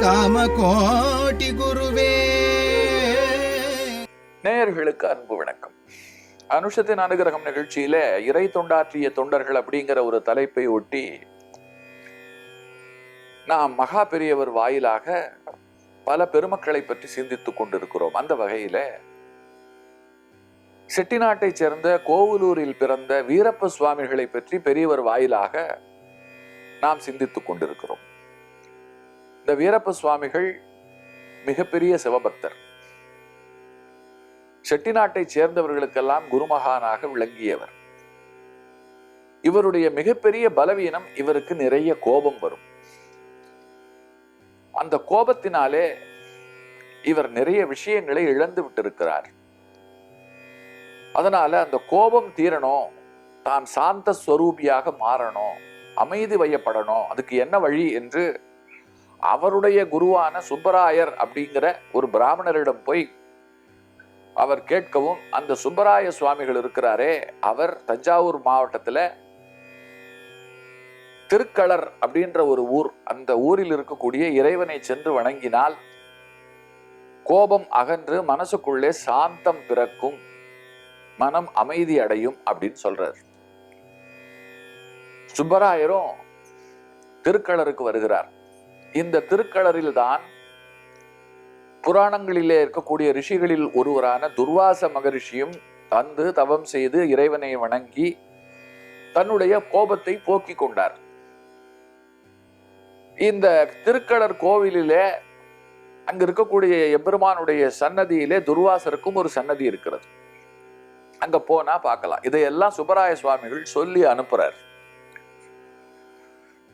காமகோட்டி குருவே. நேயர்களுக்கு அன்பு வணக்கம். அனுஷத்தின் அனுகிரகம் நிகழ்ச்சியில இறை தொண்டாற்றிய தொண்டர்கள் அப்படிங்கிற ஒரு தலைப்பை ஒட்டி நாம் மகா பெரியவர் வாயிலாக பல பெருமக்களை பற்றி சிந்தித்துக் கொண்டிருக்கிறோம். அந்த வகையில செட்டிநாட்டைச் சேர்ந்த கோவலூரில் பிறந்த வீரப்ப சுவாமிகளை பற்றி பெரியவர் வாயிலாக நாம் சிந்தித்துக் கொண்டிருக்கிறோம். இந்த வீரப்ப சுவாமிகள் மிகப்பெரிய சிவபக்தர். செட்டிநாட்டை சேர்ந்தவர்களுக்கெல்லாம் குருமகானாக விளங்கியவர். இவருடைய மிகப்பெரிய பலவீனம் இவருக்கு நிறைய கோபம் வரும். அந்த கோபத்தினாலே இவர் நிறைய விஷயங்களை இழந்து விட்டிருக்கிறார். அதனால அந்த கோபம் தீரணும் தான் சாந்த ஸ்வரூபியாக மாறணும் அமைதி வையப்படணும் அதுக்கு என்ன வழி என்று அவருடைய குருவான சுப்பராயர் அப்படிங்கிற ஒரு பிராமணரிடம் போய் அவர் கேட்கவும் அந்த சுப்பராய சுவாமிகள் இருக்கிறாரே அவர் தஞ்சாவூர் மாவட்டத்துல திருக்களர் அப்படின்ற ஒரு ஊர் அந்த ஊரில் இருக்கக்கூடிய இறைவனை சென்று வணங்கினால் கோபம் அகன்று மனசுக்குள்ளே சாந்தம் பிறக்கும் மனம் அமைதி அடையும் அப்படின்னு சொல்றார். சுப்பராயரும் திருக்களருக்கு வருகிறார். இந்த திருக்களரில் தான் புராணங்களிலே இருக்கக்கூடிய ரிஷிகளில் ஒருவரான துர்வாச மகரிஷியும் தந்து தவம் செய்து இறைவனை வணங்கி தன்னுடைய கோபத்தை போக்கிக் கொண்டார். இந்த திருக்களர் கோவிலிலே அங்க இருக்கக்கூடிய எம்பெருமானுடைய சன்னதியிலே துர்வாசருக்கும் ஒரு சன்னதி இருக்கிறது. அங்க போனா பார்க்கலாம். இதையெல்லாம் சுப்பராய சுவாமிகள் சொல்லி அனுப்புறார்.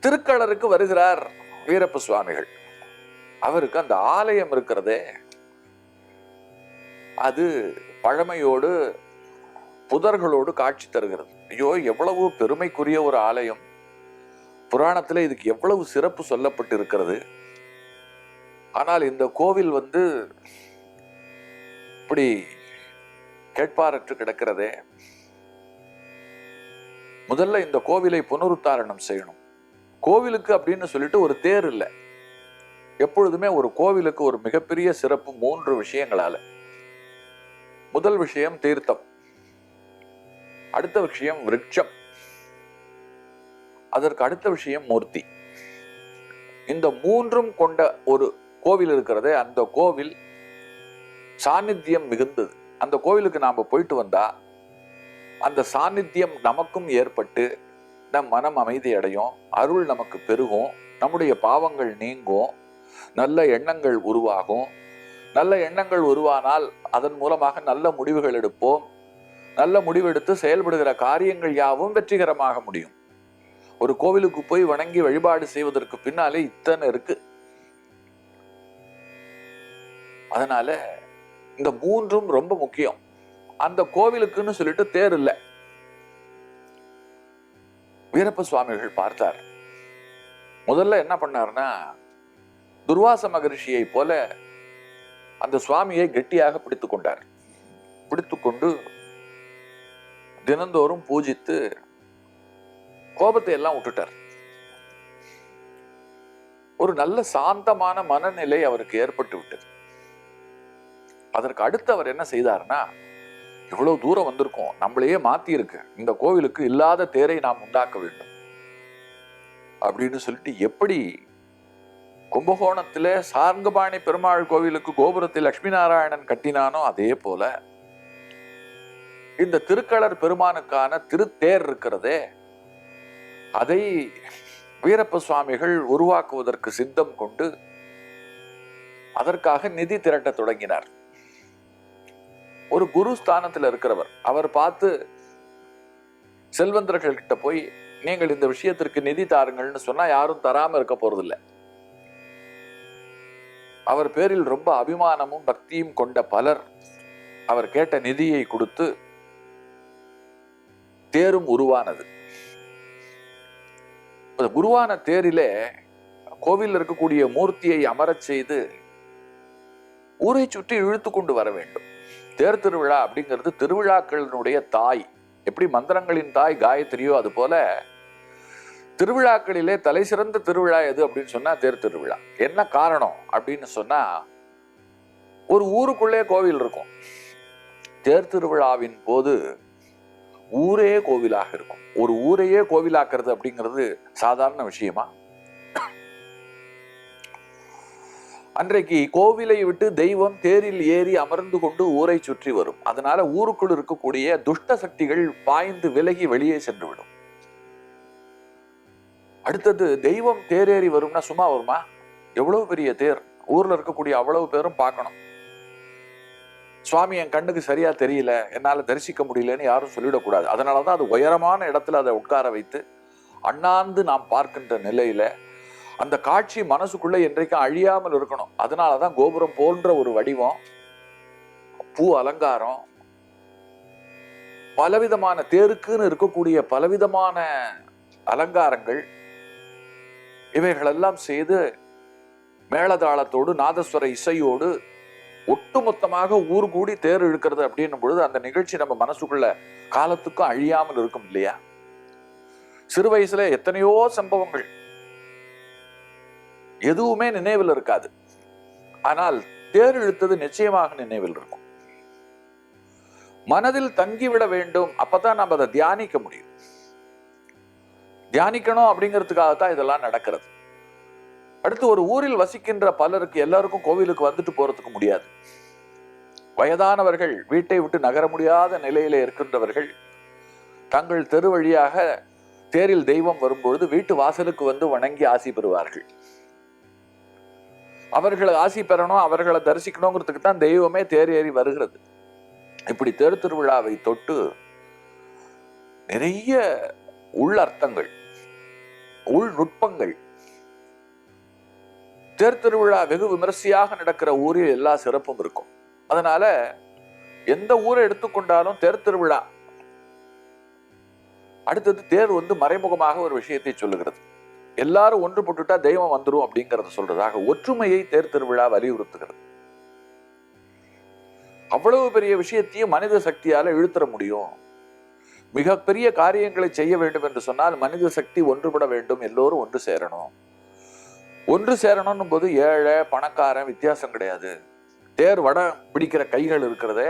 திருக்களருக்கு வருகிறார். வீரப்ப சுவாமிகள். அவருக்கு அந்த ஆலயம் இருக்கிறதே. அது பழமையோடு புதர்களோடு காட்சி தருகிறது. ஐயோ எவ்வளவு பெருமைக்குரிய ஒரு ஆலயம். புராணத்தில் இதுக்கு எவ்வளவு சிறப்பு சொல்லப்பட்டு இருக்கிறது ஆனால் இந்த கோவில் வந்து இப்படி கேட்பாரற்று கிடக்கிறதே. முதல்ல இந்த கோவிலை புனருத்தாரணம் செய்யணும். கோவிலுக்கு அப்படின்னு சொல்லிட்டு ஒரு தேர் இல்லை. எப்பொழுதுமே ஒரு கோவிலுக்கு ஒரு மிகப்பெரிய சிறப்பு மூன்று விஷயங்களால. முதல் விஷயம் தீர்த்தம். அடுத்த விஷயம் விருட்சம். அதற்கு அடுத்த விஷயம் மூர்த்தி. இந்த மூன்றும் கொண்ட ஒரு கோவில் இருக்கிறதே அந்த கோவில் சாநித்தியம் மிகுந்தது. அந்த கோவிலுக்கு நாம போயிட்டு வந்தா அந்த சாநித்தியம் நமக்கும் ஏற்பட்டு நம் மனம் அமைதி அடையும் அருள் நமக்கு பெருகும் நம்முடைய பாவங்கள் நீங்கும் நல்ல எண்ணங்கள் உருவாகும். நல்ல எண்ணங்கள் உருவானால் அதன் மூலமாக நல்ல முடிவுகள் எடுப்போம். நல்ல முடிவெடுத்து செயல்படுகிற காரியங்கள் யாவும் வெற்றிகரமாக முடியும். ஒரு கோவிலுக்கு போய் வணங்கி வழிபாடு செய்வதற்கு பின்னாலே இத்தனை இருக்கு. அதனால இந்த மூன்றும் ரொம்ப முக்கியம். அந்த கோவிலுக்குன்னு சொல்லிட்டு தேர் இல்லை. வீரப்ப சுவாமிகள் பார்த்தார். முதல்ல என்ன பண்ணாருன்னா துர்வாச மகரிஷியை போல அந்த சுவாமியை கெட்டியாக பிடித்து கொண்டார். பிடித்துக்கொண்டு தினந்தோறும் பூஜித்து கோபத்தை எல்லாம் விட்டுட்டார். ஒரு நல்ல சாந்தமான மனநிலை அவருக்கு ஏற்பட்டு விட்டது. அதற்கு அடுத்து அவர் என்ன செய்தார்னா இவ்வளவு தூரம் வந்திருக்கோம். நம்மளையே மாத்தி இருக்கு இந்த கோவிலுக்கு இல்லாத தேரை நாம் உண்டாக்க வேண்டும். அப்படின்னு சொல்லிட்டு எப்படி கும்பகோணத்தில் சார்ங்கபாணி பெருமாள் கோவிலுக்கு கோபுரத்தில் லட்சுமி நாராயணன் கட்டினானோ அதே போல இந்த திருக்களர் பெருமானுக்கான திருத்தேர் இருக்கிறதே அதை வீரப்ப சுவாமிகள் உருவாக்குவதற்கு சித்தம் கொண்டு அதற்காக நிதி திரட்ட தொடங்கினார். ஒரு குரு ஸ்தானத்தில் இருக்கிறவர். அவர் பார்த்து செல்வந்தர்கள் கிட்ட போய் நீங்கள் இந்த விஷயத்திற்கு நிதி தாருங்கள்னு சொன்னா யாரும் தராம இருக்க போறதில்ல. அவர் பேரில் ரொம்ப அபிமானமும் பக்தியும் கொண்ட பலர் அவர் கேட்ட நிதியை கொடுத்து தேரும் உருவானது. அந்த குருவான தேரிலே கோவில் இருக்கக்கூடிய மூர்த்தியை அமரச் செய்து ஊரை சுற்றி இழுத்து கொண்டு வர வேண்டும். தேர் திருவிழா அப்படிங்கிறது திருவிழாக்களினுடைய தாய். எப்படி மந்திரங்களின் தாய் காயத்ரியோ அது போல திருவிழாக்களிலே தலை சிறந்த திருவிழா எது அப்படின்னு சொன்னா தேர் திருவிழா. என்ன காரணம் அப்படின்னு சொன்னா ஒரு ஊருக்குள்ளே கோவில் இருக்கும். தேர் திருவிழாவின் போது ஊரே கோவிலாக இருக்கும். ஒரு ஊரையே கோவிலாக்குறது அப்படிங்கிறது சாதாரண விஷயமா? அன்றைக்கு கோவிலை விட்டு தெய்வம் தேரில் ஏறி அமர்ந்து கொண்டு ஊரை சுற்றி வரும். அதனால ஊருக்குள் இருக்கக்கூடிய துஷ்ட சக்திகள் பாய்ந்து விலகி வெளியே சென்றுவிடும். அடுத்தது தெய்வம் தேரேறி வரும்னா சும்மா வருமா? எவ்வளவு பெரிய தேர்? ஊர்ல இருக்கக்கூடிய அவ்வளவு பேரும் பார்க்கணும். சுவாமி என் கண்ணுக்கு சரியா தெரியல. என்னால தரிசிக்க முடியலன்னு யாரும் சொல்லிடக்கூடாது. அதனாலதான் அது உயரமான இடத்துல அதை உட்கார வைத்து அண்ணாந்து நாம் பார்க்கின்ற நிலையில அந்த காட்சி மனசுக்குள்ள என்றைக்கும் அழியாமல் இருக்கணும். அதனாலதான் கோபுரம் போன்ற ஒரு வடிவம் பூ அலங்காரம் பலவிதமான தேருக்குன்னு இருக்கக்கூடிய பலவிதமான அலங்காரங்கள் இவைகளெல்லாம் செய்து மேளதாளத்தோடு நாதஸ்வர இசையோடு ஒட்டுமொத்தமாக ஊர் கூடி தேர் இழுக்கிறது அப்படின்னும் பொழுது அந்த நிகழ்ச்சி நம்ம மனசுக்குள்ள காலத்துக்கும் அழியாமல் இருக்கும் இல்லையா? சிறு வயசுல எத்தனையோ சம்பவங்கள். எதுவுமே நினைவில் இருக்காது. ஆனால் தேர் இழுத்தது நிச்சயமாக நினைவில் இருக்கும். மனதில் தங்கிவிட வேண்டும் அப்பதான் நம்ம அதை தியானிக்க முடியும். தியானிக்கணும் அப்படிங்கிறதுக்காகத்தான் இதெல்லாம் நடக்கிறது. அடுத்து ஒரு ஊரில் வசிக்கின்ற பலருக்கு எல்லாருக்கும் கோவிலுக்கு வந்துட்டு போறதுக்கு முடியாது. வயதானவர்கள் வீட்டை விட்டு நகர முடியாத நிலையில இருக்கின்றவர்கள் தங்கள் தெரு வழியாக தேரில் தெய்வம் வரும்பொழுது வீட்டு வாசலுக்கு வந்து வணங்கி ஆசி பெறுவார்கள். அவர்களை ஆசி பெறணும் அவர்களை தரிசிக்கணுங்கிறதுக்கு தான் தெய்வமே தேர் ஏறி வருகிறது. இப்படி தேர் திருவிழாவை தொட்டு நிறைய உள்ளர்த்தங்கள் உள் நுட்பங்கள். தேர் திருவிழா வெகு விமரிசையாக நடக்கிற ஊரில் எல்லா சிறப்பும் இருக்கும். அதனால எந்த ஊரை எடுத்துக்கொண்டாலும் தேர் திருவிழா அடுத்தது தேர் வந்து மறைமுகமாக ஒரு விஷயத்தை சொல்லுகிறது. எல்லாரும் ஒன்றுபட்டுட்டா தெய்வம் வந்துடும் அப்படிங்கறத சொல்றதாக ஒற்றுமையை தேர் திருவிழா வலியுறுத்துகிறது. அவ்வளவு பெரிய விஷயத்தையும் மனித சக்தியால இழுத்துற முடியும். மிகப்பெரிய காரியங்களை செய்ய வேண்டும் என்று சொன்னால் மனித சக்தி ஒன்றுபட வேண்டும் எல்லோரும் ஒன்று சேரணும். ஒன்று சேரணும் போது ஏழை பணக்காரன் வித்தியாசம் கிடையாது. தேர் வடம் பிடிக்கிற கைகள் இருக்கிறதே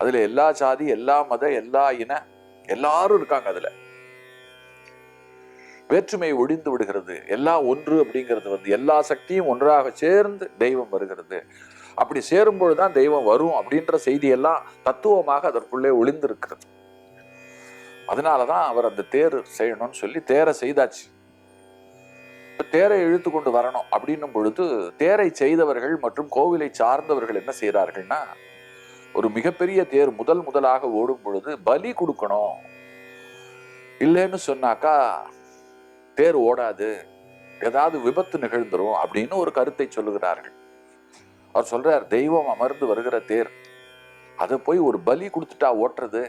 அதுல எல்லா சாதி எல்லா மத எல்லா இன எல்லாரும் இருக்காங்க அதுல. வேற்றுமை ஒழிந்து விடுகிறது. எல்லாம் ஒன்று அப்படிங்கிறது வந்து எல்லா சக்தியும் ஒன்றாக சேர்ந்து தெய்வம் வருகிறது. அப்படி சேரும்பொழுதுதான் தெய்வம் வரும் அப்படின்ற செய்தியெல்லாம் தத்துவமாக அதற்குள்ளே ஒளிந்திருக்கிறது. அதனாலதான் அவர் அந்த தேர் செய்யணும்னு சொல்லி தேரை செய்தாச்சு. தேரை இழுத்து கொண்டு வரணும் அப்படின்னும் பொழுது தேரை செய்தவர்கள் மற்றும் கோவிலை சார்ந்தவர்கள் என்ன செய்கிறார்கள்னா ஒரு மிகப்பெரிய தேர் முதல் முதலாக ஓடும் பொழுது பலி கொடுக்கணும். இல்லைன்னு சொன்னாக்கா தேர் ஓடாது ஏதாவது விபத்து நிகழ்ந்துரும் அப்படின்னு ஒரு கருத்தை சொல்லுகிறார்கள். அவர் சொல்றார் தெய்வம் அமர்ந்து வருகிற தேர் அதை போய் ஒரு பலி கொடுத்துட்டா ஓட்டுறது?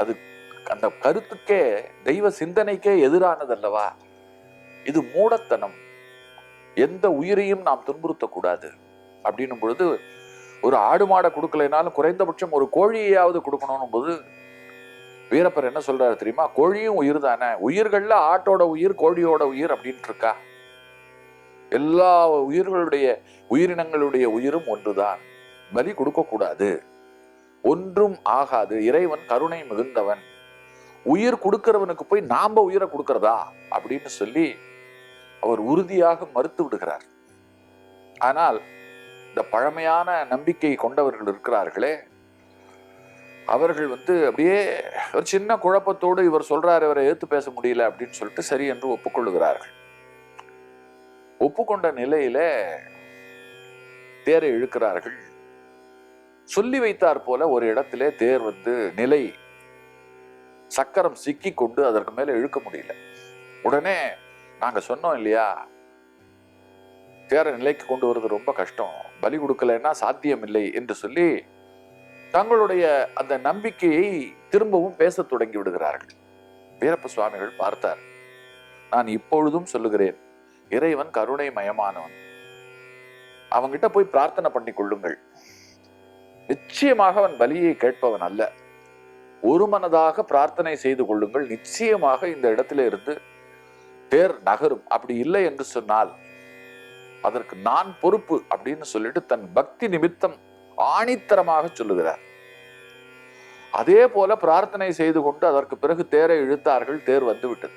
அது அந்த கருத்துக்கே தெய்வ சிந்தனைக்கே எதிரானது அல்லவா இது மூடத்தனம். எந்த உயிரையும் நாம் துன்புறுத்தக்கூடாது. அப்படின்னும் பொழுது ஒரு ஆடு மாடை கொடுக்கலைனாலும் குறைந்தபட்சம் ஒரு கோழியையாவது கொடுக்கணும் போது வீரப்பர் என்ன சொல்றாரு தெரியுமா? கோழியும் உயிர் தானே. உயிர்கள்ல ஆட்டோட உயிர் கோழியோட உயிர் அப்படின்ட்டு இருக்கா எல்லா உயிர்களுடைய உயிரினங்களுடைய உயிரும் ஒன்றுதான். பலி கொடுக்க கூடாது ஒன்றும் ஆகாது. இறைவன் கருணை மிகுந்தவன். உயிர் கொடுக்கிறவனுக்கு போய் நாம உயிரை கொடுக்கறதா? அப்படின்னு சொல்லி அவர் உறுதியாக மறுத்து விடுகிறார். ஆனால் இந்த பழமையான நம்பிக்கை கொண்டவர்கள் இருக்கிறார்களே அவர்கள் வந்து அப்படியே ஒரு சின்ன குழப்பத்தோடு இவர் சொல்றார் இவரை ஏற்று பேச முடியல அப்படின்னு சொல்லிட்டு சரி என்று ஒப்புக்கொள்ளுகிறார்கள். ஒப்புக்கொண்ட நிலையில தேரை இழுக்கிறார்கள். சொல்லி வைத்தார் போல ஒரு இடத்திலே தேர் வந்து நிலை சக்கரம் சிக்கி கொண்டு அதற்கு மேல இழுக்க முடியல. உடனே நாங்க சொன்னோம் இல்லையா தேரை நிலைக்கு கொண்டு வருவது ரொம்ப கஷ்டம். பலி கொடுக்கலைன்னா சாத்தியம் இல்லை என்று சொல்லி தங்களுடைய அந்த நம்பிக்கையை திரும்பவும் பேசத் தொடங்கி விடுகிறார்கள். வீரப்ப சுவாமிகள் பார்த்தார். நான் இப்பொழுதும் சொல்லுகிறேன் இறைவன் கருணை மயமானவன் அவங்கிட்ட போய் பிரார்த்தனை பண்ணி கொள்ளுங்கள். நிச்சயமாக அவன் பலியை கேட்பவன் அல்ல. ஒரு மனதாக பிரார்த்தனை செய்து கொள்ளுங்கள். நிச்சயமாக இந்த இடத்துல இருந்து தேர் நகரும். அப்படி இல்லை என்று சொன்னால் அதற்கு நான் பொறுப்பு அப்படின்னு சொல்லிட்டு தன் பக்தி நிமித்தம் ஆணித்தரமாக சொல்லுகிறார். அதே போல பிரார்த்தனை செய்து கொண்டு அதற்கு பிறகு தேரை இழுத்தார்கள் தேர் வந்து விட்டது.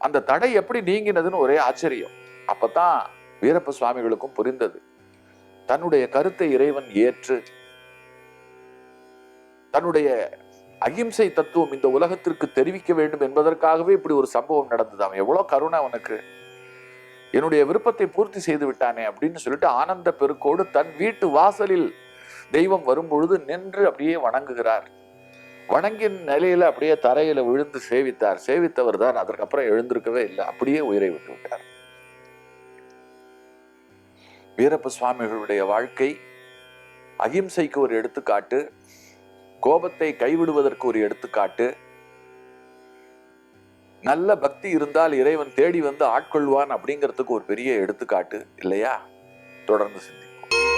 அந்த தடை எப்படி நீங்கினதுன்னு ஒரே ஆச்சரியம். அப்பதான் வீரப்ப சுவாமிகளுக்கும் புரிந்தது. தன்னுடைய கருத்தை இறைவன் ஏற்று தன்னுடைய அகிம்சை தத்துவம் இந்த உலகத்திற்கு தெரிவிக்க வேண்டும் என்பதற்காகவே இப்படி ஒரு சம்பவம் நடந்தது அவன் எவ்வளவு கருணை அவனுக்கு என்னுடைய விருப்பத்தை பூர்த்தி செய்து விட்டானே அப்படின்னு சொல்லிட்டு ஆனந்த பெருக்கோடு தன் வீட்டு வாசலில் தெய்வம் வரும்பொழுது நின்று அப்படியே வணங்குகிறார். வணங்கின் நிலையில அப்படியே தரையில விழுந்து சேவித்தார். சேவித்தவர் தான் அதற்கப்புறம் எழுந்திருக்கவே இல்லை. அப்படியே உயிரை விட்டு விட்டார். வீரப்ப சுவாமிகளுடைய வாழ்க்கை அகிம்சைக்கு ஒரு எடுத்துக்காட்டு கோபத்தை கைவிடுவதற்கு ஒரு எடுத்துக்காட்டு. நல்ல பக்தி இருந்தால் இறைவன் தேடி வந்து ஆட்கொள்வான் அப்படிங்கிறதுக்கு ஒரு பெரிய எடுத்துக்காட்டு இல்லையா? தொடர்ந்து சிந்தி